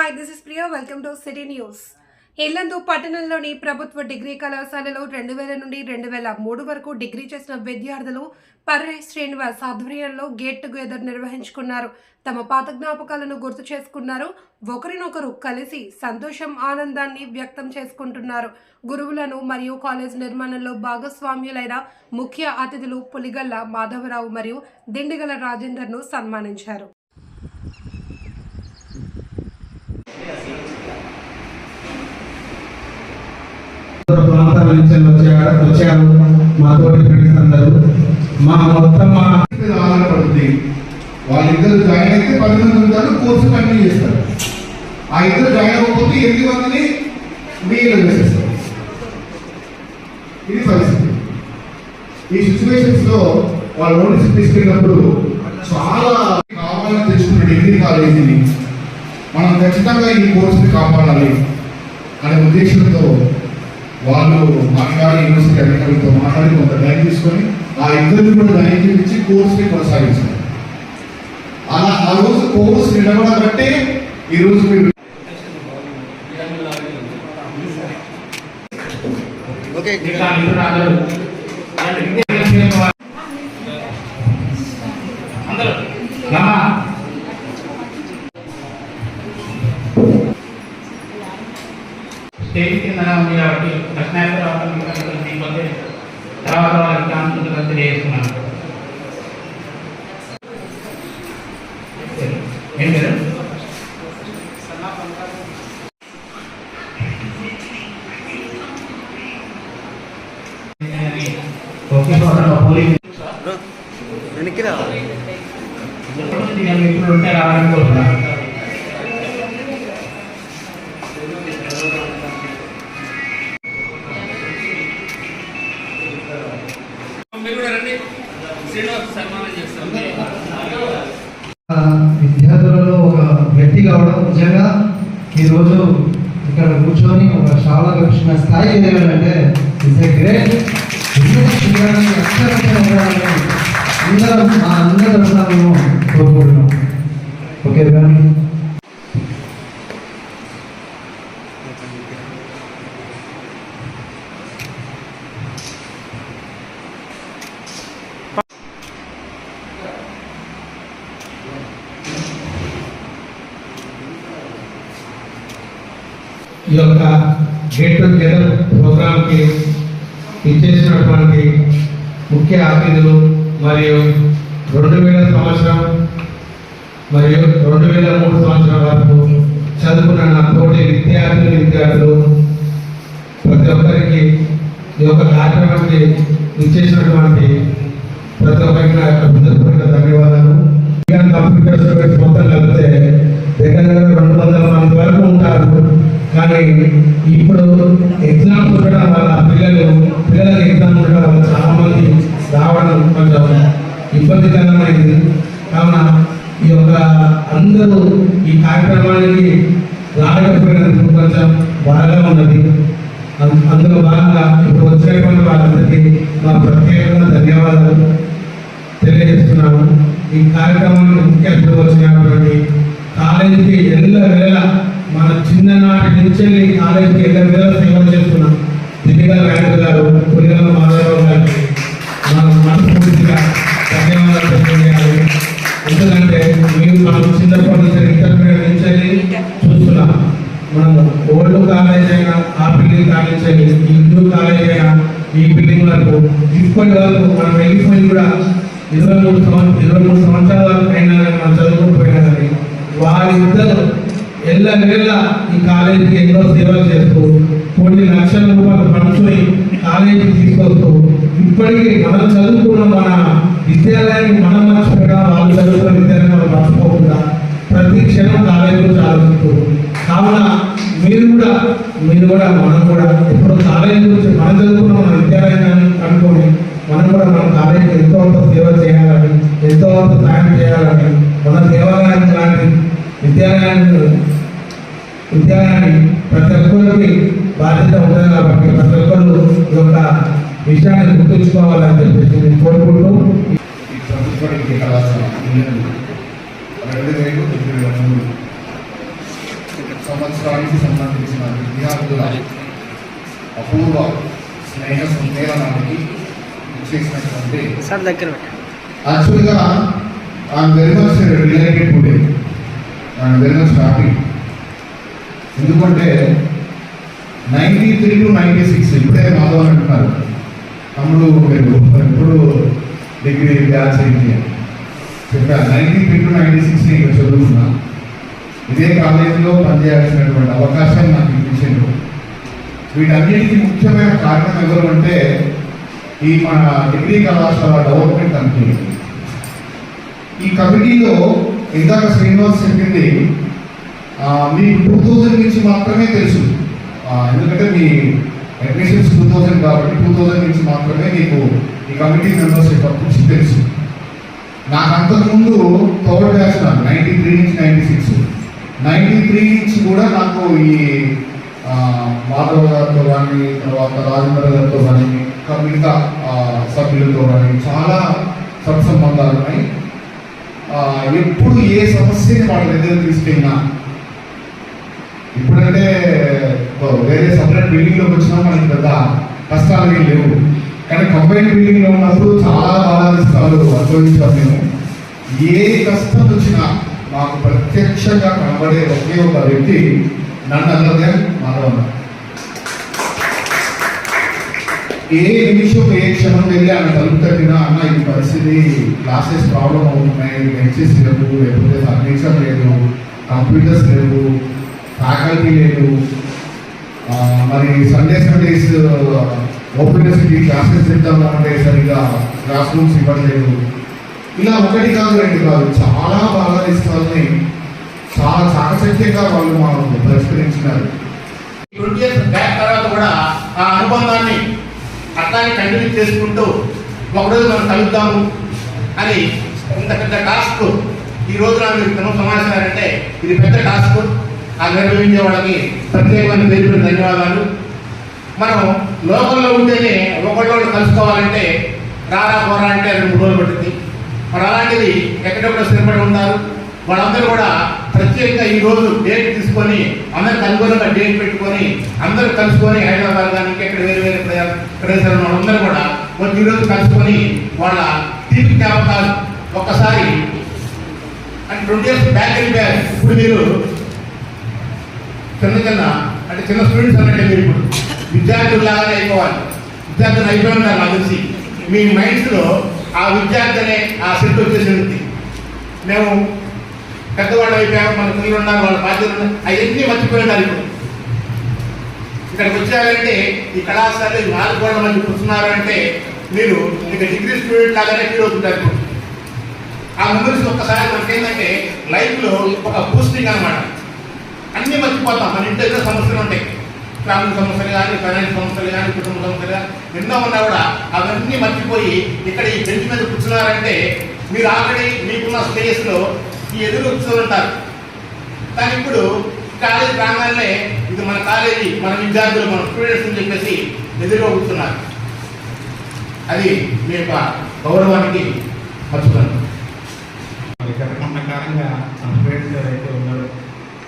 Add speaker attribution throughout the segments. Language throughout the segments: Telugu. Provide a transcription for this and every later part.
Speaker 1: Hi this is Priya welcome to city news Yellandu పట్టణంలోని ప్రభుత్వ డిగ్రీ కళాశాలలో రెండు వేల నుండి రెండు వేల మూడు వరకు డిగ్రీ చేసిన విద్యార్థులు పర్రే శ్రీనివాస్ ఆధ్వర్యంలో గేట్ టుగెదర్ నిర్వహించుకున్నారు. తమ పాత జ్ఞాపకాలను గుర్తు చేసుకున్నారు. ఒకరినొకరు కలిసి సంతోషం ఆనందాన్ని వ్యక్తం చేసుకుంటున్నారు. గురువులను మరియు కాలేజ్ నిర్మాణంలో భాగస్వామ్యులైన ముఖ్య అతిథులు పులిగల్ల మాధవరావు మరియు దిండిగల రాజేందర్ను సన్మానించారు.
Speaker 2: ఇతర ప్రాంతాల నుంచి వచ్చారు వచ్చారు మా తోటి ఫ్రెండ్స్ అందరూ. మా మొత్తం మా
Speaker 3: ఆధారపడుతుంది వాళ్ళిద్దరు జాయిన్ అయితే పది మంది ఉంటారు కోర్సు కంటిన్యూ చేస్తారు. ఆ ఇద్దరు జాయిన్ అవ్వకపోతే ఎనిమిది మందిని మీలో వేసేస్తారు. ఇది పరిస్థితి. ఈ సిచ్యువేషన్స్లో వాళ్ళు నోటీస్ తీసుకెళ్ళినప్పుడు చాలా కావాలని తెచ్చుకున్న డిగ్రీ కాలేజీని మనం ఖచ్చితంగా ఈ కోర్సుని కాపాడాలి అనే ఉద్దేశంతో వాళ్ళు మాట్లాడి యూనివర్సిటీ అధికారులతో మాట్లాడి కొంత టైం తీసుకొని ఆ ఇద్దరిని కూడా టైం ఇచ్చి కోర్సుని కొనసాగించారు. అలా ఆ రోజు కోర్స్ నిలబడబట్టే ఈరోజు మీరు
Speaker 2: ఓకే
Speaker 4: వెనక్కి రా
Speaker 2: ఇప్పుడు ఉంటే
Speaker 5: విద్యార్థులలో ఒక వ్యక్తి కావడం నిజంగా ఈరోజు ఇక్కడ కూర్చొని ఒక చాలా వచ్చిన స్థాయి ఎదగాలంటే ఇట్స్ ఏ గ్రేట్ చేయడానికి అందరం కోరుకుంటున్నాం ఓకే
Speaker 2: ఈ యొక్క గెట్ టుగెదర్ ప్రోగ్రామ్కి ఇచ్చేసినటువంటి ముఖ్య అతిథులు మరియు రెండు వేల సంవత్సరం మరియు రెండు వేల మూడు సంవత్సరం వరకు చదువుకున్న నా తోటి విద్యార్థులు విద్యార్థులు ప్రతి ఒక్కరికి ఈ యొక్క కార్యక్రమానికి ఇచ్చేసినటువంటి ప్రతి ఒక్కరికి నా యొక్క హృదయపూర్వక ధన్యవాదాలు. కంప్యూటర్ మొత్తం కలిపితే దగ్గర దగ్గర రెండు వందల మంది వరకు ఉంటారు. కానీ ఇప్పుడు ఎగ్జామ్స్ ఉండడం వల్ల పిల్లలు పిల్లలకి ఎగ్జామ్ ఉండడం వల్ల చాలా మంది రావడం కొంచెం ఇబ్బందికరమైంది. కావున ఈ యొక్క అందరూ ఈ కార్యక్రమానికి రాకపోయినందుకు కొంచెం బాగా ఉన్నది. అందులో భాగంగా ఇప్పుడు వచ్చినటువంటి వాళ్ళందరికీ మా ప్రత్యేకంగా ధన్యవాదాలు తెలియజేస్తున్నాము. ఈ కార్యక్రమానికి ముఖ్య అతిథి వచ్చినటువంటి కాలేజీకి ఎల్ల వేళ మన చిన్ననాటి నుంచి ఈ కాలేజీకి ఎల్ల వేళ సేవ చేస్తున్నాం దివ్యగా నాయుడు గారు పులిగల మాధవరావు గారికి మనం మనస్ఫూర్తిగా ధన్యవాదాలు తెలియజేయాలి. ఎందుకంటే మీరు మనం చిన్నప్పటి నుంచి ఇంటర్మీడియట్ నుంచి చూస్తున్నాం మనం ఓల్డ్ కాలేజ్ అయినా ఆ బిల్డింగ్ కాలేజ్ అయినా ఈ న్యూ కాలేజ్ అయినా ఈ బిల్డింగ్ వరకు ఇప్పటి వరకు మనం వెళ్ళిపోయి కూడా ఇరవై మూడు సంవత్సరం ఇరవై మూడు సంవత్సరాల వరకు అయినా కానీ మనం చదువుకుంటూ పోయినా కానీ వారిద్దరు ఎల్ల నెల ఈ కాలేజీకి ఎన్నో సేవలు చేస్తూ కొన్ని లక్షల రూపాయలు పంచుకొని కాలేజీకి తీసుకొస్తూ ఇప్పటికీ మనం చదువుకున్న మన విద్యాలయాన్ని మనం మర్చిపోయినా వాళ్ళు చదువుకున్న విద్యాలయాన్ని మనం మర్చిపోకుండా ప్రతి క్షణం కాలేజీ గురించి ఆలోచిస్తూ కావున మీరు కూడా మీరు కూడా మనం కూడా ఇప్పుడు కాలేజీ గురించి మనం చదువుకున్న మన విద్యాలయాన్ని కనుక్కొని మనం కూడా మన కాలేజీకి ఎంతో అంత సేవ చేయాలని ఎంతో అంత సాయం చేయాలని మన దేవాలయానికి లాంటి విద్యాలయాన్ని విద్యాలయాన్ని ప్రతి ఒక్కరికి బాధ్యత ఉంటుంది కాబట్టి ప్రతి ఒక్కరు ఈ యొక్క విషయాన్ని గుర్తుంచుకోవాలని చెప్పేసి నేను కోరుకుంటూ
Speaker 3: ఈ ప్రభుత్వ డిగ్రీ కళాశాల రెండు వేలు తొమ్మిది వేల మూడు సంవత్సరానికి సంబంధించిన విద్యార్థుల అపూర్వ స్నేహ సమ్మేళనానికి చేసినటువంటి యాక్చువల్గా I'm very much related today I'm very much happy ఎందుకంటే ninety three to ninety six ఇప్పుడే మాధవ్ అంటున్నారు. తమ్ముడు మీరు ఎప్పుడు డిగ్రీ బ్యాచ్ అయింది చెప్పారు ninety three to ninety six ఇక్కడ చదువుకున్నా. ఇదే కాలేజీలో పనిచేయాల్సినటువంటి అవకాశం నాకు ఇప్పించింది వీటన్నిటికీ ముఖ్యమైన కారణం ఎవరు అంటే ఈ మన డిగ్రీ కళాశాల డెవలప్మెంట్ కమిటీ ఈ కమిటీలో ఇందాక శ్రీనివాస్ చెప్పింది మీ టూ థౌజండ్ నుంచి మాత్రమే తెలుసు. ఎందుకంటే మీ అడ్మిషన్స్ టూ థౌజండ్ కాబట్టి టూ థౌజండ్ నుంచి మాత్రమే మీకు ఈ కమిటీ మెంబర్స్ యొక్క గురించి తెలుసు. నాకు అంతకుముందు థర్డ్ బ్యాచ్ నాకు నైంటీ త్రీ నుంచి నైంటీ సిక్స్ నైంటీ త్రీ నుంచి కూడా నాకు ఈ ఆ, మాధవ్ గారితో కానీ తర్వాత రాజేంద్ర గారితో కానీ మిగతా సభ్యులతో కానీ చాలా సత్సంబంధాలు ఉన్నాయి. ఎప్పుడు ఏ సమస్యని వాళ్ళ దగ్గర తీసుకెళ్ళినా ఇప్పుడంటే వేరే సపరేట్ బిల్డింగ్లోకి వచ్చినా మనకి పెద్ద కష్టాలు ఏం లేవు. కానీ కంబైన్ బిల్డింగ్లో ఉన్నప్పుడు చాలా బాధారిస్తాలు అనుభవించాం మేము. ఏ కష్టం వచ్చినా మాకు ప్రత్యక్షంగా కనబడే ఒకే ఒక వ్యక్తి నన్ను అందరిదే మాధవన్న ఏ నిమిషం ఏ క్షణం వెళ్ళి ఆమె తలుపు తగ్గినా అన్న ఈ పరిస్థితి క్లాసెస్ ప్రాబ్లం అవుతున్నాయి బెంచెస్ లేవు లేకపోతే ఫర్నిచర్ లేదు కంప్యూటర్స్ లేవు ఫ్యాకల్టీ లేదు. మరి Sunday Sundays open university classes చెప్తాము అంటే సరిగా క్లాస్ రూమ్స్ ఇవ్వట్లేదు. ఇలా ఒకటి కాదు రెండు కాదు చాలా బాగా ఇస్తాలని చాలా చాకచక్యంగా వాళ్ళు మాకు పరిష్కరించినారు.
Speaker 6: ట్వంటీ ఇయర్స్ బ్యాక్ తర్వాత కూడా ఆ అనుబంధాన్ని అట్లానే కంటిన్యూ చేసుకుంటూ ఒకరోజు మనం కలుద్దాము అని ఇంత పెద్ద టాస్క్ ఈ రోజు నాకు సమాచారం అంటే ఇది పెద్ద టాస్క్ ఆ నిర్వహించే వాళ్ళకి ప్రత్యేకమైన పేరు ధన్యవాదాలు. మనం లోకల్లో ఉంటేనే ఒకళ్ళు కలుసుకోవాలంటే రారా పోరా అంటే రెండు మూడు రోజులు పడుతుంది. మరి అలాంటిది ఎక్కడెక్కడ స్థిరపడి ఉంటారు? వాళ్ళందరూ కూడా ప్రత్యేకంగా ఈ రోజు డేట్ తీసుకొని అందరికి అనుకూలంగా డేట్ పెట్టుకొని అందరూ కలుసుకొని హైదరాబాద్ కానీ ఇంకెక్కడ వేరే వేరే ప్రదేశ- ప్రదేశాలు వాళ్ళందరూ కూడా వచ్చి ఈరోజు కలుసుకొని వాళ్ళ తీర్పు జ్ఞాపకాలు ఒక్కసారి. అంటే ట్వంటీ ఇయర్స్ బ్యాక్ వెళ్ళిపోయారు. ఇప్పుడు మీరు చిన్న చిన్న అంటే చిన్న స్టూడెంట్స్ అన్నట్టే మీరు ఇప్పుడు. విద్యార్థుల్లాగానే అయిపోవాలి. విద్యార్థులు అయిపోయి ఉన్నారు నాకు తెలిసి మీ మైండ్స్లో ఆ విద్యార్థి అనే ఆ సెట్ వచ్చేసి ఉంది మేము పెద్దవాళ్ళు అయిపోయాము మన పిల్లలు ఉన్నారు వాళ్ళ బాధ్యతలు ఉన్నాయి అవన్నీ మర్చిపోయినారు ఇప్పుడు. ఇక్కడికి వచ్చారంటే ఈ కళాశాల నాలుగు కోట్ల మంది కూర్చున్నారు అంటే మీరు ఇక డిగ్రీ స్టూడెంట్ లాగానే ఫీల్ అవుతుంటారు ఇప్పుడు. ఆ మెమరీస్ ఒక్కసారి మనకేంటంటే లైఫ్లో ఒక బూస్టింగ్ అన్నమాట. అన్నీ మర్చిపోతాం. మన ఇంట్లో ఎన్నో సమస్యలు ఉంటాయి. ఫ్యామిలీ సమస్యలు కానీ ఫైనాన్స్ సమస్యలు కానీ కుటుంబ సమస్యలు కానీ ఎన్నో ఉన్నా కూడా అవన్నీ మర్చిపోయి ఇక్కడ ఈ బెంచ్ మీద కూర్చున్నారంటే మీరు ఆల్రెడీ మీకున్న స్టేజ్లో ఈ ఎదురు కూర్చొని ఉంటారు. కానీ ఇప్పుడు కాలేజీ రాగానే ఇది మన కాలేజీ మన విద్యార్థులు మన స్టూడెంట్స్ అని చెప్పేసి ఎదురుగా కూర్చున్నారు. అది మీ యొక్క గౌరవానికి మర్చిపోతున్నాను
Speaker 7: మరి గత కొంతకాలంగా మన స్టూడెంట్స్ ఎవరైతే ఉన్నారో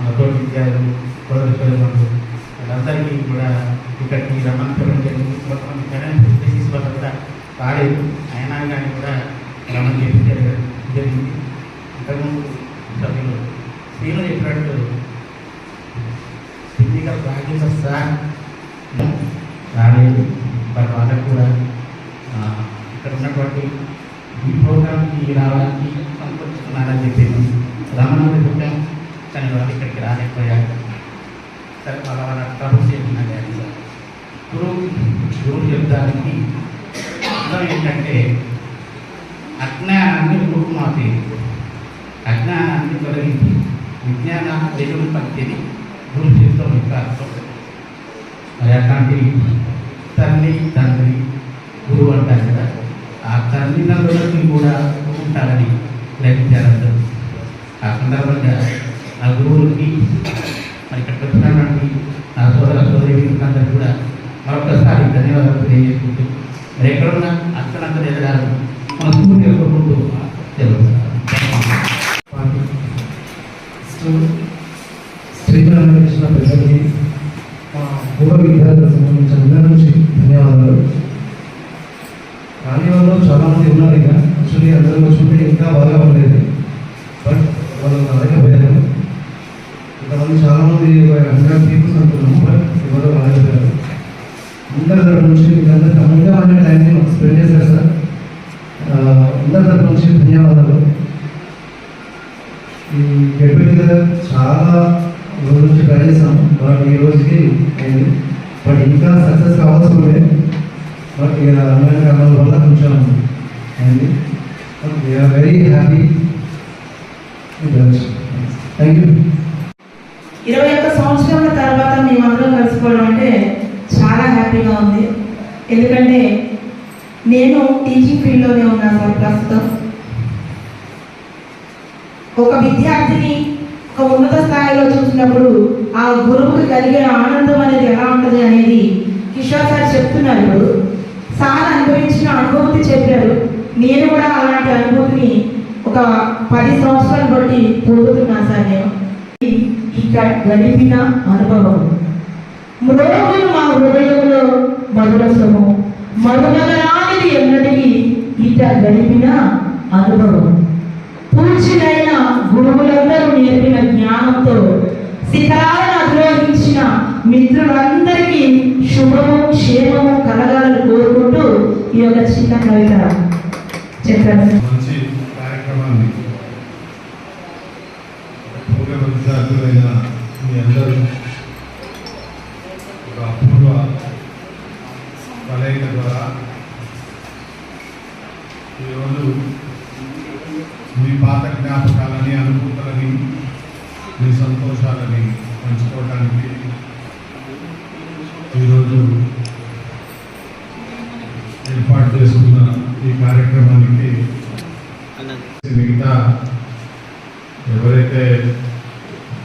Speaker 7: మన తోటి విద్యార్థులు ప్రొఫెసర్లు వాళ్ళందరికీ కూడా ఇక్కడికి రమ్మని చెప్పడం జరిగింది కొంతమంది ఫైనాన్స్ బేసిస్ వల్ల కూడా రాలేదు. అయినా కానీ కూడా రమ్మని చెప్పి జరగ- జరిగింది. ఇంతకుముందు సభ్యులు శ్రీను చెప్పినట్టు ఫిజికల్ ప్రాక్టీస్ సార్ రాలేదు. బట్ వాళ్ళకు కూడా ఇక్కడ ఉన్నటువంటి ఈ ప్రోగ్రామ్కి రావడానికి అనుకుంటున్నారని చెప్పింది రమణాన్ని చెప్పాం కానీ వాళ్ళు ఇక్కడికి రాలేకపోయారు సరే వాళ్ళ వాళ్ళ ట్రబుల్స్ చెప్పినా కానీ గురువు గురువు చెప్తానికి అర్థం ఏంటంటే అజ్ఞానాన్ని రూపుమాపి అజ్ఞానాన్ని తొలగించి విజ్ఞానాన్ని దేవుని పట్టిని గురు చెప్తాం యొక్క అర్థం మరి అట్లాంటి తల్లి తండ్రి గురువు అంటారు కదా ఆ తల్లిదండ్రులకి కూడా ఉంటారని గ్రహించారందరూ ఆ సందర్భంగా ఆ గురువులకి మరి ఇక్కడికి వచ్చినటువంటి నా సోదర సోదరి అందరూ కూడా మరొకసారి ధన్యవాదాలు తెలియజేసుకుంటూ మరి ఎక్కడున్నా అక్కడంతా ఎదగాలి మన స్కూల్ కోరుకుంటూ తెలుగుతారు
Speaker 5: శ్రీధర ప్రజలకి మా పూర్వ విద్యార్థులకు సంబంధించిన అందరి నుంచి ధన్యవాదాలు రాని చాలామంది ఉన్నారు ఇక యాక్చువల్లీ అందరూ వచ్చుంటే ఇంకా బాగా ఉండేది బట్ వాళ్ళు రాలేకపోయారు ఇంతమంది చాలా మంది హండ్రెడ్ పీపుల్స్ అనుకున్నాము బట్ ఎవరు రాలేకపోయారు అందరి తరపు నుంచి మీకందరికీ అమూల్యమైన టైంని మాకు స్పెండ్ చేశారు సార్ అందరి తరపు నుంచి ధన్యవాదాలు. ఈ గెట్ టుగెదర్ చాలా రోజుల నుంచి ట్రై చేసాం బట్ ఈ రోజుకి అయింది. బట్ ఇంకా సక్సెస్ కావాల్సి ఉండే. బట్ ఇక అమ్మాయిల కారణాల వల్ల కొంచెం అయింది. We are very happy thank you
Speaker 7: ఇరవై ఒక్క సంవత్సరాల తర్వాత మేమందరం కలుసుకోవడం అంటే చాలా హ్యాపీగా ఉంది. ఎందుకంటే నేను టీచింగ్ ఫీల్డ్లోనే ఉన్నాను సార్ ప్రస్తుతం. ఒక విద్యార్థిని ఒక ఉన్నత స్థాయిలో చూసినప్పుడు ఆ గురువుకి కలిగే ఆనందం అనేది ఎలా ఉంటుంది అనేది కిషోర్ సార్ చెప్తున్నారు ఇప్పుడు. సార్ అనుభవించిన అనుభూతి చెప్పారు. నేను కూడా అలాంటి అనుభూతిని ఒక పది సంవత్సరాలు బట్టి పొందుతున్నాను సార్ నేను. ఇక్కడ గడిపిన అనుభవం. మ్రోగులు మా హృదయంలో మధురసము. మధురరానిది ఎన్నటికీ ఇట గడిపిన అనుభవం. పూర్చిదైన గురువులందరూ నేర్పిన జ్ఞానంతో శిఖరాలను అధిరోహించిన మిత్రులందరికీ శుభము క్షేమము కలగాలని కోరుకుంటూ ఈ యొక్క చిన్న కవిత చెప్పాను
Speaker 3: మంచి కార్యక్రమాన్ని విద్యార్థులైన మీ అందరూ ఒక అపూర్వ కలయిక ద్వారా ఈరోజు మీ పాత జ్ఞాపకాలని అనుభూతులని మీ సంతోషాలని పంచుకోవడానికి ఈరోజు ఏర్పాటు చేసుకున్న ఈ కార్యక్రమానికి మిగతా ఎవరైతే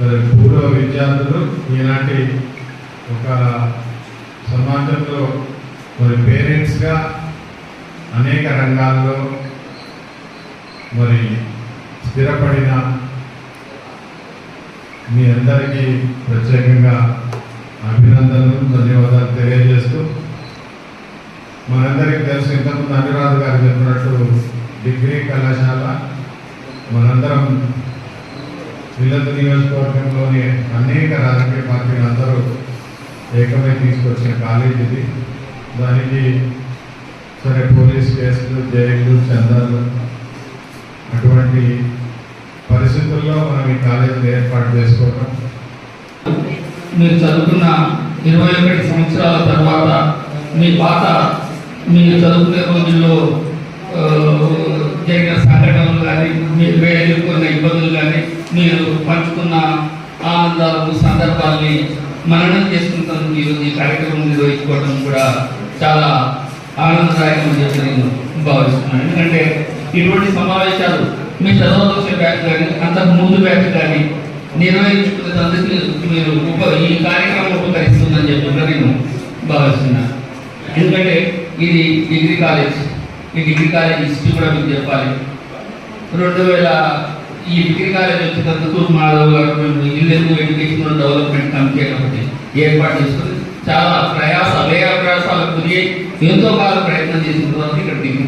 Speaker 3: మరి పూర్వ విద్యార్థులు ఈనాటి ఒక సమాజంలో మరి పేరెంట్స్గా అనేక రంగాల్లో మరి స్థిరపడిన మీ అందరికీ ప్రత్యేకంగా అభినందనలు ధన్యవాదాలు తెలియజేస్తూ మనందరికీ తెలుసు ఇంతకుముందు అనురాధ గారు చెప్పినట్టు డిగ్రీ కళాశాల మనందరం విల్లతు నియోజకవర్గంలోని అనేక రాజకీయ పార్టీలు అందరూ ఏకమై తీసుకొచ్చిన కాలేజ్ ఇది. దానికి సరే పోలీస్ కేసులు జైలు చందాలు అటువంటి పరిస్థితుల్లో మనం ఈ కాలేజీని ఏర్పాటు చేసుకోవడం
Speaker 8: మీరు చదువుకున్న ఇరవై ఒకటి సంవత్సరాల తర్వాత మీ పాత మీరు చదువుకునే రోజుల్లో జరిగిన సంఘటనలు కానీ మీరు ఎదుర్కొన్న ఇబ్బందులు కానీ మీరు పంచుకున్న ఆనందాలను సందర్భాల్ని మననం చేసుకుంటాను ఈరోజు ఈ కార్యక్రమం నిర్వహించుకోవడం కూడా చాలా ఆనందదాయకం అని చెప్పి నేను భావిస్తున్నాను. ఎందుకంటే ఇటువంటి సమావేశాలు మీ చదవలసిన బ్యాచ్ కానీ అంతకు ముందు బ్యాచ్ కానీ నిర్వహించుకునే నిర్వహించుకునేందుకు మీరు ఉప ఈ కార్యక్రమం ఉపకరిస్తుందని చెప్పి కూడా నేను భావిస్తున్నాను. ఎందుకంటే ఇది డిగ్రీ కాలేజ్ ఈ డిగ్రీ కాలేజ్ హిస్టరీ కూడా మీకు చెప్పాలి. రెండు వేల ఈ డిగ్రీ కాలేజ్ వచ్చినందుకు మాధవ్ గారు మేము ఇల్లు ఎడ్యుకేషన్ డెవలప్మెంట్ కమిటీ ఒకటి ఏర్పాటు చేసుకుని చాలా ప్రయాస వ్యయ ప్రయాసాలకు గురి ఎంతో కాలం ప్రయత్నం చేసిన తర్వాత ఇక్కడ డిగ్రీ